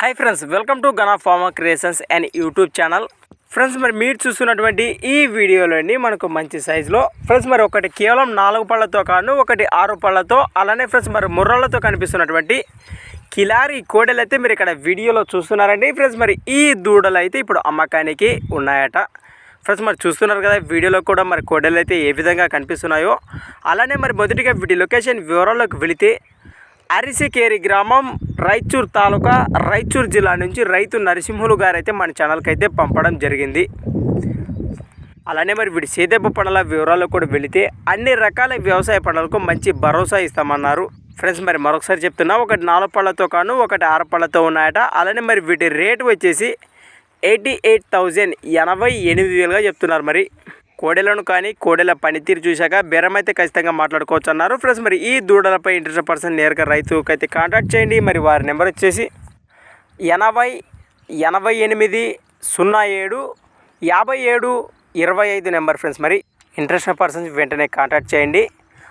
Hi friends welcome to Gana pharma creations and YouTube channel friends మరి మీరు చూస్తున్నటువంటి ఈ వీడియోలోని మనకు మంచి సైజులో ఫ్రెండ్స్ మరి ఒకటి కేవలం నాలుగు పళ్ళతో కాను ఒకటి ఆరు పళ్ళతో అలానే ఫ్రెండ్స్ మరి ముర్రలతో కనిపిస్తున్నటువంటి కిలారి కోడలు అయితే మీరు ఇక్కడ వీడియోలో చూస్తున్నారండి. ఫ్రెండ్స్ మరి ఈ దూడలు అయితే ఇప్పుడు అమ్మకానికి ఉన్నాయట. ఫ్రెండ్స్ మరి చూస్తున్నారు కదా వీడియోలో కూడా మరి కోడలు అయితే ఏ విధంగా కనిపిస్తున్నాయో. అలానే మరి మొదటిగా వీటి లొకేషన్ వివరాల్లోకి వెళితే అరిసికేరి గ్రామం రాయచూర్ తాలూకా రాయచూర్ జిల్లా నుంచి రైతు నరసింహులు గారు అయితే మన ఛానల్కి అయితే పంపడం జరిగింది. అలానే మరి వీడి సేదెబ్బ పనుల వివరాలు కూడా వెళితే అన్ని రకాల వ్యవసాయ పనులకు మంచి భరోసా ఇస్తామన్నారు. ఫ్రెండ్స్ మరి మరొకసారి చెప్తున్నా ఒకటి నాలుగు పళ్ళతో కాను ఒకటి ఆరు పళ్ళతో ఉన్నాయట. అలానే మరి వీటి రేటు వచ్చేసి ఎయిటీ ఎయిట్ థౌజండ్ ఎనభై ఎనిమిది వేలుగా చెప్తున్నారు మరి. కోడెలను కానీ కోడెల పనితీరు చూశాక బెరం అయితే ఖచ్చితంగా మాట్లాడుకోవచ్చు అన్నారు ఫ్రెండ్స్ మరి ఈ దూడలపై ఇంట్రెస్ట్ పర్సన్ నేరుగా రైతుకు అయితే కాంటాక్ట్ చేయండి. మరి వారి నెంబర్ వచ్చేసి ఎనభై ఎనభై ఎనిమిది సున్నా ఏడు యాభై ఏడు ఇరవై ఐదు నెంబర్. ఫ్రెండ్స్ మరి ఇంట్రెస్ట్ పర్సన్స్ వెంటనే కాంటాక్ట్ చేయండి.